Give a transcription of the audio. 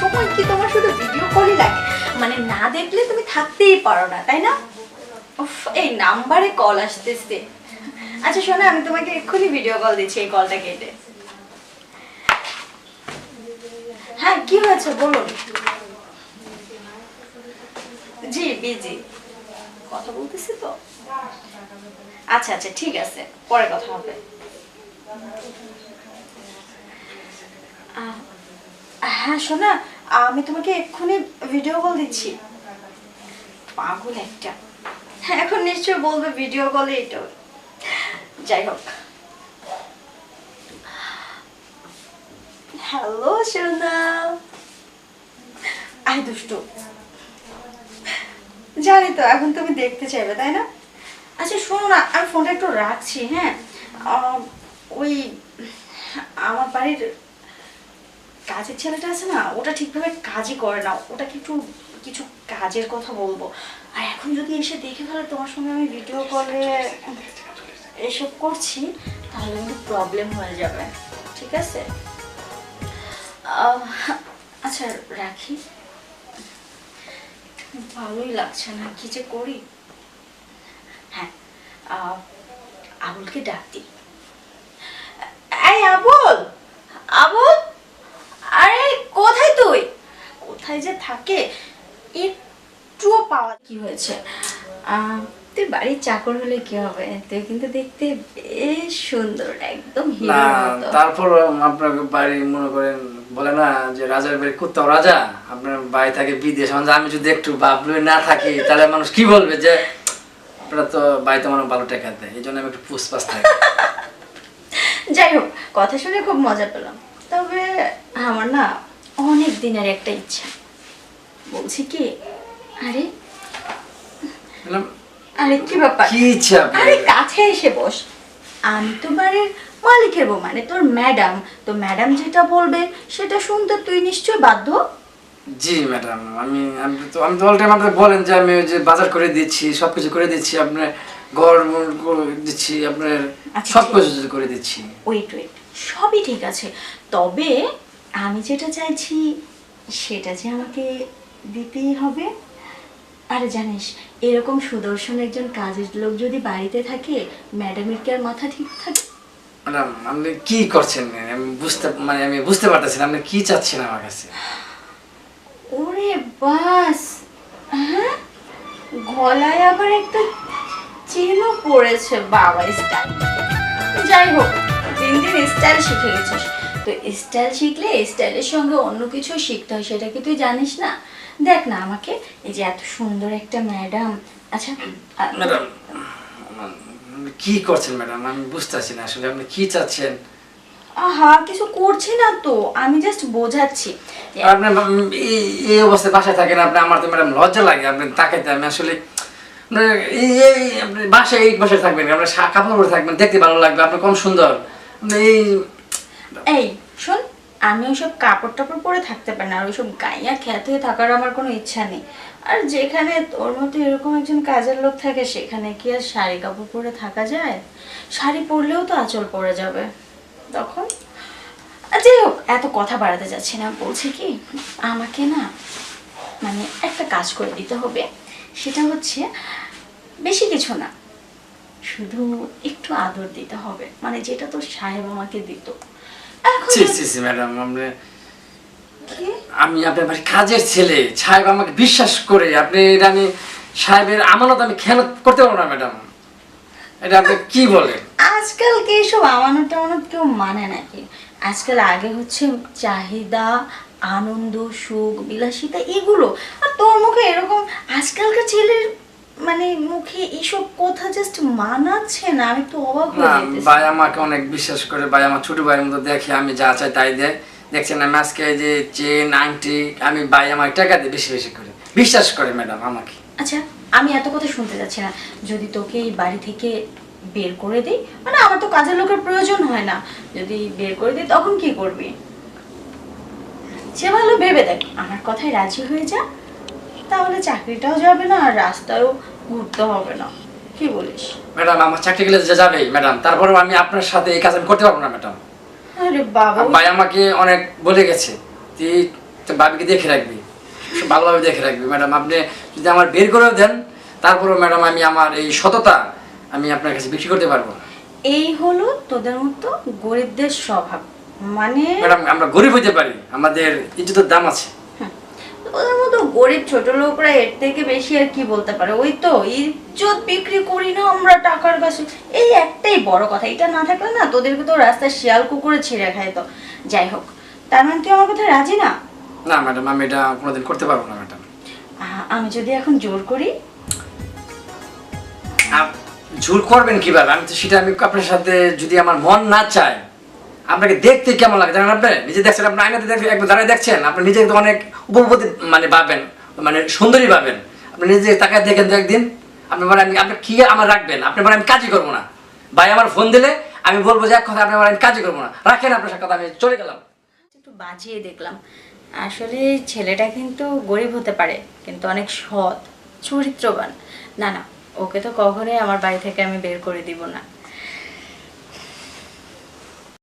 সময় কি তোমার শুধু ভিডিও কলই লাগে? মানে না দেখলে তুমি থাকতেই পারো না তাই না? উফ, এই নাম্বারে কল আসতেছে। আচ্ছা শোনো আমি তোমাকে এক্ষুনি ভিডিও কল দিচ্ছি এই কলটা কেটে। হ্যাঁ কি হয়েছে বলুন? জি বিজি কথা বলতেছি তো? আচ্ছা আচ্ছা ঠিক আছে পরে কথা হবে। আহ, হ্যাঁ শোনা আমি তোমাকে এক্ষুনি ভিডিও কল দিচ্ছি। পাগল একটা। হ্যাঁ এখন নিশ্চয় বলবে ভিডিও কলে এটা। যাই হোক। হ্যালো সোনা। আই দুষ্টু। জানি তো, এখন তুমি দেখতে চাইবে, তাই না? আচ্ছা শোনো না, আমি ফোনটা একটু রাখছি হ্যাঁ। ওই আমার বাড়ির কাজের ছেলেটা আছে না ওটা ঠিকভাবে কাজই করে না। ওটা একটু কিছু কাজের কথা বলব। আর এখন যদি এসে দেখে ফেলে তোমার সঙ্গে আমি ভিডিও কলে এসব করছি তাহলে কিন্তু প্রবলেম হয়ে যাবে। ঠিক আছে? আচ্ছা রাখি। ভালোই লাগছে না কি যে করি? হ্যাঁ আহ, আবুলকে ডাক দিই এই আবুল! আবুল আরে কোথায় তুই কোথায় যে থাকে একটুও পাওয়া কি হয়েছে? তুই বাড়ির চাকর হলে কি হবে? তুই কিন্তু দেখতে বেশ সুন্দর একদম তারপর আপনার বাড়ি মনে করেন বলে না যে রাজার বাড়ি কুত্তাও রাজা আপনার বাড়ি থাকে বিদেশ মানে আমি যদি একটু বাবলু না থাকি তাহলে মানুষ কি বলবে যে আপনারা তো বাড়িতে মানুষ ভালো টেকা দেয় এই জন্য আমি একটু পুষপাস থাকি। যাই হোক কথা শুনে খুব মজা পেলাম। তবে আমার না অনেক দিনের একটা ইচ্ছা। বলছি কি? আরে। আরে কি ব্যাপার? কি ইচ্ছা? আরে কাছে এসে বস। আমি তো বাড়ির মালিকের বউ মানে তোর ম্যাডাম। তো ম্যাডাম যেটা বলবে সেটা শুনতে তুই নিশ্চয় বাধ্য? জি ম্যাডাম আমি আমি তো আমি তো অল টাইম আপনাকে বলেন যে আমি ওই যে বাজার করে দিচ্ছি সব কিছু করে দিচ্ছি আপনার ঘর দিচ্ছি আপনার আচ্ছা, সব কিছু করে দিচ্ছি। ওয়েট ওয়েট সবই ঠিক আছে। তবে আমি যেটা চাইছি সেটা যে আমাকে দিতেই হবে। আর জানিস এরকম সুদর্শন একজন কাজের লোক যদি বাড়িতে থাকে ম্যাডামের কি আর মাথা ঠিক থাকে? ম্যাডাম আপনি কি করছেন? আমি বুঝতে মানে আমি বুঝতে পারতেছি না আপনি কি চাচ্ছেন আমার কাছে? ওরে বাস! হ্যাঁ? গলায় আবার একটা চেনও পড়েছে বাবা স্টাইল যাই হোক দিন দিন স্টাইল শিখে গেছিস। তো স্টাইল শিখলে স্টাইলের সঙ্গে অন্য কিছু শিখতে হয় সেটা কি তুই জানিস না? দেখ না আমাকে এই যে এত সুন্দর একটা ম্যাডাম আচ্ছা ম্যাডাম কি করছেন ম্যাডাম আমি বুঝতেছি না আসলে আপনি কি চাচ্ছেন? আহা কিছু করছি না তো আমি জাস্ট বোঝাচ্ছি। আপনি এই অবস্থায় বাসায় থাকেন আপনি আমার তো ম্যাডাম লজ্জা লাগে আপনি তাকাইতে আমি আসলে এই এই আপনি বাসায় এই বাসায় থাকবেন আপনি সা- কাপড় পরে থাকবেন দেখতে ভালো লাগবে আপনি কম সুন্দর। এই এই, শোন, আমি ওইসব কাপড় টাপড় পরে থাকতে পারি না, আর ওইসব গাইয়া হয়ে থাকার আমার কোনো ইচ্ছা নেই। আর যেখানে তোর মতো এরকম একজন কাজের লোক থাকে, সেখানে কি আর শাড়ি কাপড় পরে থাকা যায়? শাড়ি পরলেও তো আঁচল পরে যাবে। তখন? যাই হোক, এত কথা বাড়াতে যাচ্ছি না, বলছি কি, আমাকে না মানে একটা কাজ করে দিতে হবে। সেটা হচ্ছে, বেশি কিছু না, শুধু একটু আদর দিতে হবে। মানে যেটা তোর সাহেব আমাকে দিত। ছি ছি ছি ম্যাডাম আপনি? আমি আপনার বাড়ির কাজের ছেলে। সাহেব আমাকে বিশ্বাস করে আপনি এটা আমি সাহেবের আমানত আমি খেয়ানত করতে পারব না ম্যাডাম এটা আপনি কি বলেন? আজকাল কি এসব আমানত টামানত কেউ মানে নাকি? আজকাল আগে হচ্ছে চাহিদা আনন্দ সুখ বিলাসিতা এগুলো। আর তোর মুখে এরকম আজকালকার ছেলের মানে মুখে এসব কথা জাস্ট মানাচ্ছে না আমি তো অবাক হয়ে যেতেছি ভাই আমাকে অনেক বিশ্বাস করে ভাই আমার ছোট ভাইয়ের মতো দেখে আমি যা চাই তাই দেয়। দেখছেন আমি আজকে যে চেন আংটি আমি ভাই আমার টাকা দিয়ে বেশি বেশি করে। বিশ্বাস করে ম্যাডাম আমাকে। আচ্ছা আমি এত কথা শুনতে যাচ্ছি না। যদি তোকে এই বাড়ি থেকে বের করে দিই মানে আমার তো কাজের লোকের প্রয়োজন হয় না। যদি বের করে দিই তখন কি করবি? সে ভালো ভেবে দেখ আমার কথায় রাজি হয়ে যা। তাহলে চাকরিটাও যাবে না আর রাস্তায়ও ঘুরতে হবে না। কি বলিস? ম্যাডাম আমার চাকরি গেলে যে যাবেই ম্যাডাম তারপরেও আমি আপনার সাথে এই কাজ আমি করতে পারব না ম্যাডাম। আরে বাবা ভাই আমাকে অনেক বলে গেছে তুই তো বাবিকে দেখে রাখবি ভালোভাবে দেখে রাখবি। ম্যাডাম আপনি যদি আমার বের করেও দেন তারপরেও ম্যাডাম আমি আমার এই সততা আমি আপনার কাছে বিক্রি করতে পারব। না এই হলো তোদের মতো গরিবদের স্বভাব। মানে ম্যাডাম আমরা গরিব হইতে পারি আমাদের ইজ্জতের দাম আছে। গরিব ছোট লোকরা এর থেকে বেশি আর কি বলতে পারে? ওই তো ইজ্জত বিক্রি করি না আমরা টাকার কাছে এই একটাই বড় কথা। এটা না থাকলে না তোদেরকে তো রাস্তায় শিয়াল কুকুরে ছিঁড়ে খায় তো। যাই হোক। তার মানে তুই আমার কথা রাজি না? না ম্যাডাম আমি এটা কোনোদিন করতে পারব না ম্যাডাম। আমি যদি এখন জোর করি? ঝুল করবেন কীভাবে? আমি তো সেটা আমি আপনার সাথে যদি আমার মন না চায় আপনাকে দেখতে কেমন লাগে? জানেন আপনি? নিজে দেখছেন আপনি আয়নাতে দেখছেন একবার দাঁড়ায় দেখছেন, আপনি নিজেকে তো অনেক উপপতি মানে পাবেন মানে সুন্দরী পাবেন। আপনি নিজে তাকায় দেখেন তো একদিন, আপনি বলেন আপনি কি আমার রাখবেন? আপনি বলেন, আমি কাজই করব না। ভাই, আমার ফোন দিলে আমি বলব যে, এক কথা, আপনি বলেন, আমি কাজই করব না। রাখেন আপনার সাথে আমি চলে গেলাম। একটু বাজিয়ে দেখলাম। আসলে ছেলেটা কিন্তু গরিব হতে পারে, কিন্তু অনেক সৎ, চরিত্রবান। না না, ওকে তো কখনোই আমার বাড়ি থেকে আমি বের করে দিব না।